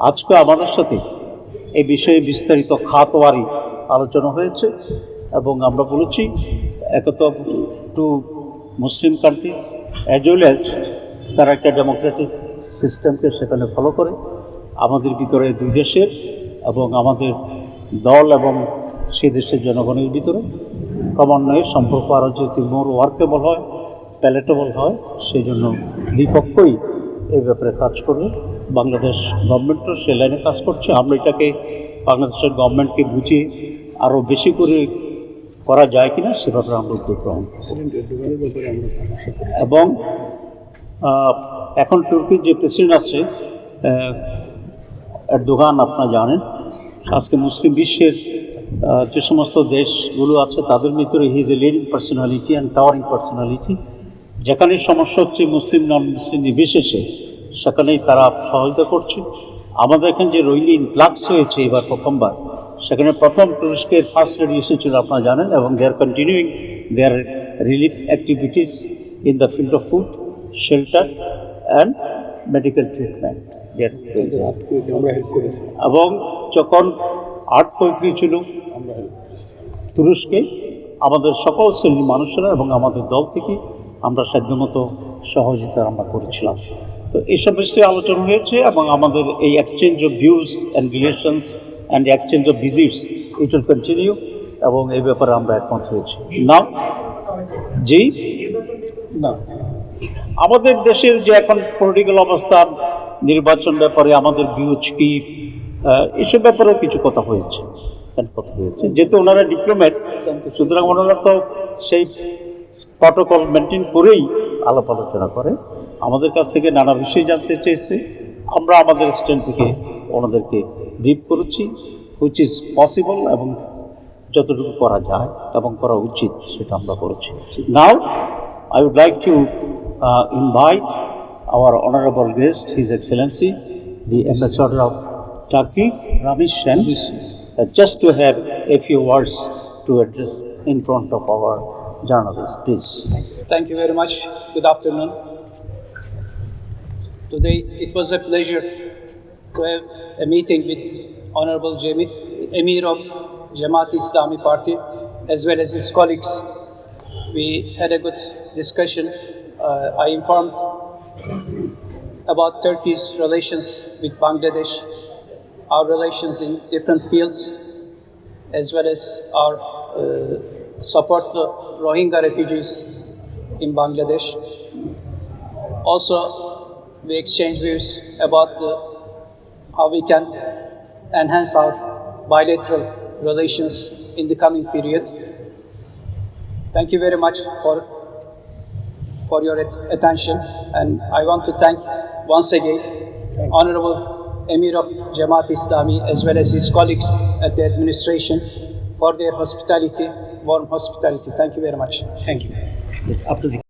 আজকে আমাদের সাথে এই বিষয়ে বিস্তারিত খাতওয়ারি আলোচনা হয়েছে এবং আমরা বলেছি একত to Muslim countries as well as তারা একটা ডেমোক্রেটিক সিস্টেমকে সেখানে ফলো করে আমাদের ভিতরে দুই দেশের এবং আমাদের দল এবং সেই দেশের জনগণের ভিতরে। ক্রমান্বয়ে সম্পর্ক আরও যদি মোর ওয়ার্কেবল হয় প্যালেটেবল হয় সেই জন্য দ্বিপক্ষই এই ব্যাপারে কাজ করবে। বাংলাদেশ গভর্নমেন্টও সে লাইনে কাজ করছে। আমরা এটাকে বাংলাদেশের গভর্নমেন্টকে বুঝিয়ে আরও বেশি করে করা যায় কিনা সে ব্যাপারে আমরা উদ্যোগ গ্রহণ এবং এখন তুর্কির যে প্রেসিডেন্ট আছে দোকান আপনারা জানেন। আজকে মুসলিম বিশ্বের যে সমস্ত দেশগুলো আছে, তাদের ভিতরে he is a leading personality and towering personality যেখানে সমস্যা হচ্ছে মুসলিম নন মুসলিম নির্বিশেষে সেখানেই তারা সহযোগিতা করছে আমাদের এখানে যে রোহিঙ্গা ইনফ্লাক্স হয়েছে এবার প্রথমবার, সেখানে প্রথম তুরস্কের ফার্স্ট লেডি এসেছিল, আপনারা জানেন, এবং they are continuing their relief activities in the field of food shelter and medical treatment এবং যখন আর্ট ছিল তুরস্কে আমাদের সকল শ্রেণির মানুষেরা এবং আমাদের দল থেকে আমরা সাধ্যমতো সহযোগিতা আমরা করেছিলাম। তো এইসব বিষয়ে আলোচনা হয়েছে এবং আমাদের এই exchange of views and relations and exchange of visits it will continue এবং এই ব্যাপারে আমরা একমত হয়েছি। না জি। না আমাদের দেশের যে এখন পলিটিক্যাল অবস্থা, নির্বাচন ব্যাপারে আমাদের ভিউজ কি এসব ব্যাপারেও কিছু কথা হয়েছে কথা হয়েছে। যেহেতু ওনারা ডিপ্লোম্যাট সুতরাং ওনারা তো সেই প্রটোকল মেনটেন করেই আলাপ আলোচনা করে। আমাদের কাছ থেকে নানা বিষয় জানতে চেয়েছে। আমরা আমাদের স্ট্যান্ড থেকে ওনাদেরকে ব্রিফ করেছি হুইচ ইজ পসিবল এবং যতটুকু করা যায় এবং করা উচিত সেটা আমরা করেছি। Now I would like to invite our honourable guest his excellency the ambassador of Turkey Ramis Sen just to have a few words to address in front of our journalist please thank you very much good afternoon Today it was a pleasure to have a meeting with Honorable Jami- Emir of Jamaat Islami Party as well as his colleagues. We had a good discussion. Uh, I informed about Turkey's relations with Bangladesh, our relations in different fields, as well as our uh, support to Rohingya refugees in Bangladesh. Also, we exchange views about the, how we can enhance our bilateral relations in the coming period. Thank you very much for for your attention, and I want to thank once again Honorable Emir of Jamaat Islami as well as his colleagues at the administration for their hospitality, warm hospitality. Thank you very much. Thank you. Up to the